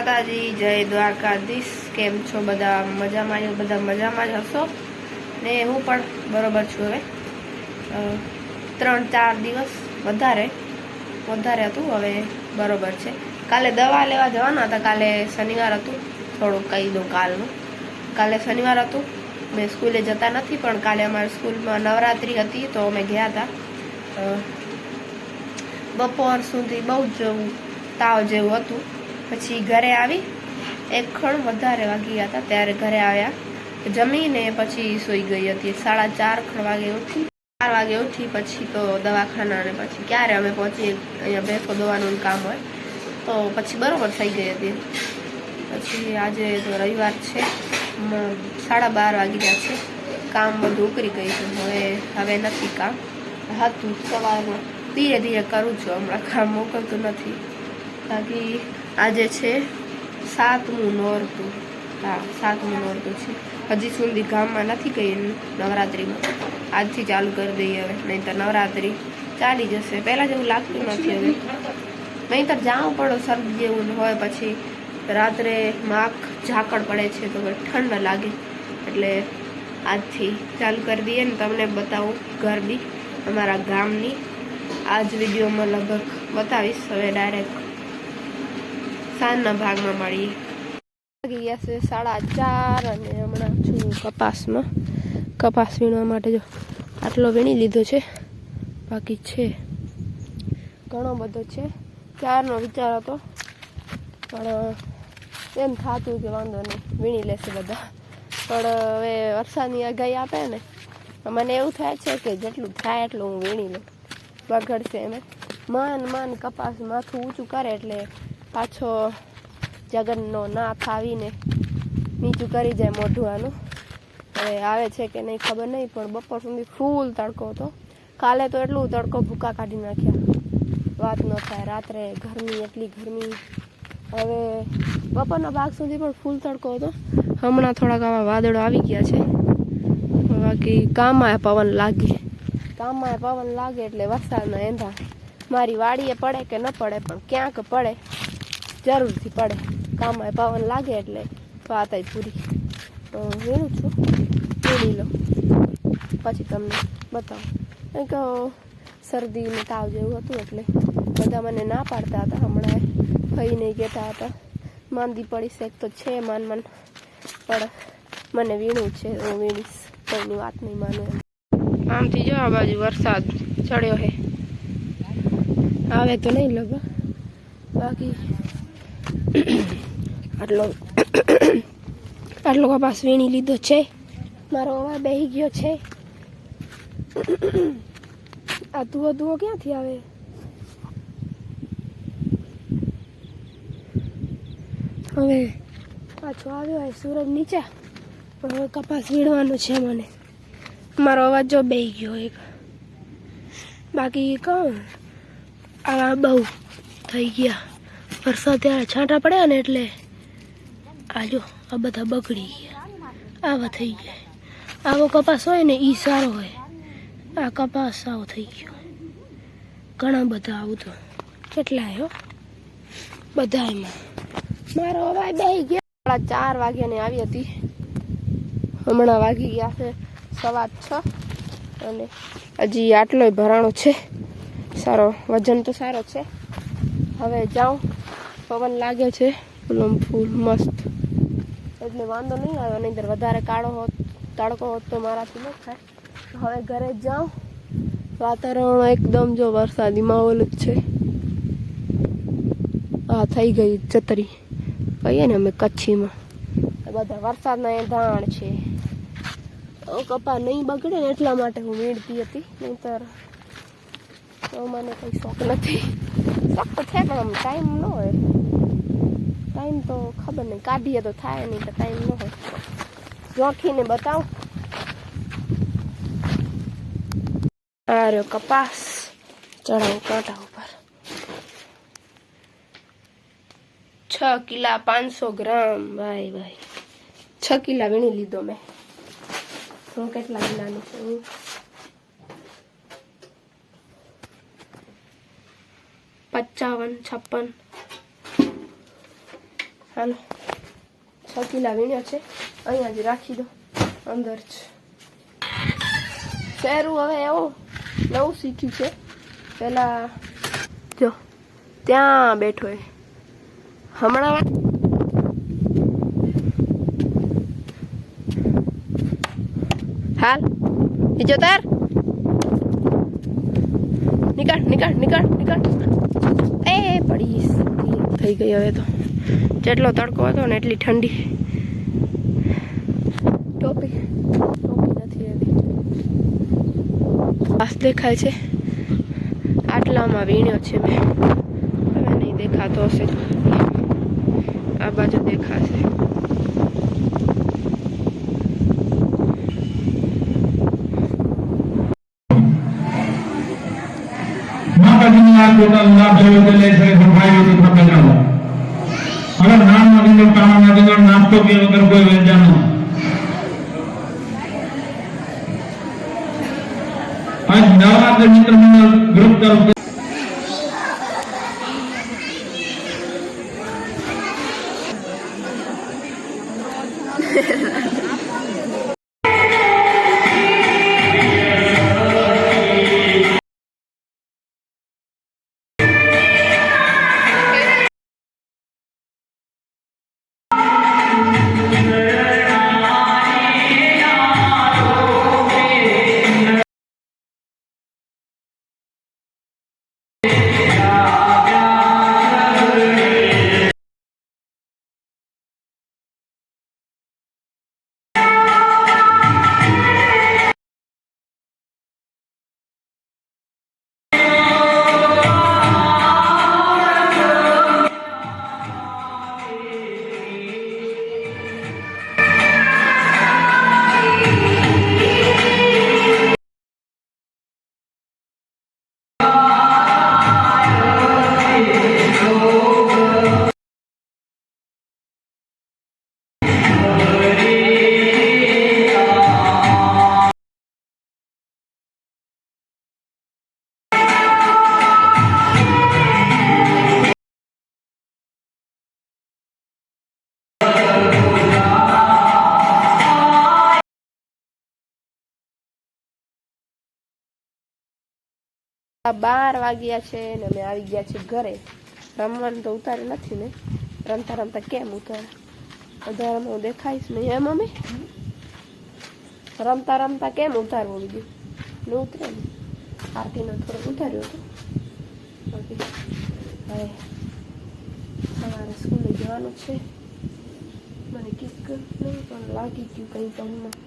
માતાજી, જય દ્વારકાધીશ. કેમ છો બધા? મજામાં જ- બધા મજામાં જ હશો? ને હું પણ બરોબર છું હવે. ત્રણ ચાર દિવસ વધારે વધારે હતું, હવે બરોબર છે. કાલે દવા લેવા જવાના હતા. કાલે શનિવાર હતું. થોડુંક કહી દઉં કાલનું. કાલે શનિવાર હતું. મેં સ્કૂલે જતા નથી, પણ કાલે અમારી સ્કૂલમાં નવરાત્રિ હતી, તો અમે ગયા હતા બપોર સુધી બહુ જ તાવ જેવું હતું. પછી ઘરે આવી. એક ખણ વધારે વાગી ગયા હતા ત્યારે ઘરે આવ્યા. જમીને પછી સૂઈ ગઈ હતી. સાડા ચાર ખણ વાગે ઉઠી, ચાર વાગે ઉઠી પછી તો દવાખાના અને પછી ક્યારે અમે પહોંચીએ? અહીંયા બેસો દવાનું કામ હોય. તો પછી બરોબર થઈ ગઈ હતી. પછી આજે તો રવિવાર છે. સાડા બાર વાગી ગયા છે. કામ બધું ઉકરી ગઈ છે. હવે હવે નથી કામ. હતું સવારમાં ધીરે ધીરે કરું છું. હમણાં કામ મોકલતું નથી. બાકી આજે છે સાતમું નોરતું. હા, સાતમું નોરતું છે. હજી સુધી ગામમાં નથી ગઈ નવરાત્રિમાં. આજથી ચાલુ કરી દઈએ હવે નહીં તો નવરાત્રિ ચાલી જશે. પહેલાં જેવું લાગતું નથી હવે. નહીં તો જાઉં પડો શરદી જેવું હોય પછી રાત્રે માખ ઝાકળ પડે છે તો ઠંડ લાગે. એટલે આજથી ચાલુ કરી દઈએ ને તમને બતાવું ગરબી અમારા ગામની. આ જ વિડીયોમાં લગભગ બતાવીશ હવે ડાયરેક્ટ સાંજના ભાગમાં મળીએ ગયા છે સાડા ચાર અને હમણાં છું કપાસમાં. કપાસ વીણવા માટે જો આટલો વીણી લીધો છે. બાકી છે ઘણો બધો છે. ચારનો વિચાર હતો, પણ એમ થતું કે વાંધો નહીં, વીણી લેશે બધા. પણ હવે વરસાદની આગાહી આપે ને, મને એવું થાય છે કે જેટલું થાય એટલું હું વીણી લઉં. બગડશે એમ. માન માન કપાસ માથું ઊંચું કરે એટલે પાછો જગનનો નાથ આવીને નીચું કરી જાય મોઢું આનું હવે આવે છે કે નહીં ખબર નહીં, પણ બપોર સુધી ફૂલ તડકો હતો. કાલે તો એટલું તડકો ભૂકા કાઢી નાખ્યા. વાત ન થાય, રાત્રે ગરમી, એટલી ગરમી. હવે બપોરના ભાગ સુધી પણ ફૂલ તડકો હતો. હમણાં થોડાક આવા વાદળો આવી ગયા છે. બાકી ગામમાં પવન લાગે. ગામમાં પવન લાગે એટલે વરસાદના એંધા. મારી વાડીએ પડે કે ન પડે, પણ ક્યાંક પડે. જરૂરથી પડે. ગામમાં પવન લાગે એટલે વાત પૂરી. તો વીણું છું. વીણી લો. પછી તમને બતાવું. એક શરદી ને તાવ જેવું હતું એટલે બધા મને ના પાડતા હતા હમણાં ફઈ નહીં કહેતા હતા. માંદી પડી શેક તો છે માન મન. પણ મને વીણું છે, હું વીણીશ. કોઈની વાત નહીં માનું આમથી જો આ બાજુ વરસાદ ચડ્યો હે આવે તો નહીં લગભગ બાકી આટલો આટલો કપાસ વીણી લીધો છે. મારો અવાજ બેહી ગયો છે. આ ધુઓ ધુઓ ક્યાંથી આવે? હવે પાછો આવ્યો હોય સૂરજ નીચે. પણ હવે કપાસ વીણવાનું છે મને. મારો અવાજ જો બેહી ગયો એક. બાકી કહું આવા બહુ થઈ ગયા. વરસાદ ત્યારે છાંટા પડ્યા ને એટલે આજો આ બધા બગડી ગયા. આવા થઈ ગયા. આવો કપાસ હોય ને એ સારો હોય. આ કપાસ આવો થઈ ગયો. ઘણા બધા આવું તો. કેટલા હો? બધા એમાં. મારો અવાજ બેહી ગયા. સાડા ચાર વાગ્યાની આવી હતી. હમણાં વાગી ગયા છે સવા છ. અને હજી આટલોય ભરાણો છે. સારો, વજન તો સારો છે. હવે જાઉં. પવન લાગે છે. ફૂલમ ફૂલ મસ્ત. એટલે વાંધો નહીં આવ્યો નહીં વધારે કાળો હોત, તડકો હોત તો મારાથી ન થાય. હવે ઘરે જાઉં. વાતાવરણ એકદમ જો વરસાદી માહોલ જ છે. આ થઈ ગઈ ચતરી કહીએ ને અમે કચ્છીમાં. બધા વરસાદના એ ધાણ છે. કપા નહીં બગડે ને એટલા માટે હું વીણતી હતી. નહીંતર તો મને કંઈ શોખ નથી. શોખ તો છે પણ આમ ટાઈમ ન હોય. ટાઈમ તો ખબર નહીં, કાઢીએ તો થાય નહીં તો ટાઈમ ન હોય. જોખીને બતાવ. આ કપાસ ચડાવું કાંટા ઉપર. છ કિલા પાંચસો ગ્રામ, ભાઈ ભાઈ. છ કિલા વીણી લીધો મેં. હું કેટલા કિલાનું છું? પચાવન, છપ્પન. હાલો. છ કિલા વીણ્યો છે. અહીંયા જ રાખી દો. અંદર જ. શેરું હવે એવું નવું શીખ્યું છે. પહેલાં જો, ત્યાં બેઠો એ. હમણાં હાલ. નીચે તાર નીકળ નીકળ નીકળ નીકળ. એ પડી. થઈ ગઈ હવે તો. જેટલો તડકો હતો ને એટલી ઠંડી. ટોપી. ટોપી નથી એવી પાસ દેખાય છે. આટલામાં વીણ્યો છે મેં. હવે નહીં દેખાતો હશે. આ બાજુ દેખાશે. ટોટલ લાભ થયો તે લઈ શકે સંભાળ્યો તો તમે જાઓ હવે નામ નગીનો કામ નગીનો નાસ્તો કે વગર કોઈ વેચાનો આજ નવરાત્ર મિત્ર મંડળ બાર વાગ્યા છે ને અમે આવી ગયા છે ઘરે. રમવાનું તો ઉતારે નથી ને. રમતા રમતા કેમ ઉતારે? વધારામાં હું દેખાઈશ નહીં એમ અમે? રમતા રમતા કેમ ઉતારવું બીજું? ને ઉતરે ને. આરતીનો થોડોક ઉતાર્યો હતો. હવે સવારે સ્કૂલે જવાનું છે. મને કિક પણ લાગી ગયું કંઈ કામમાં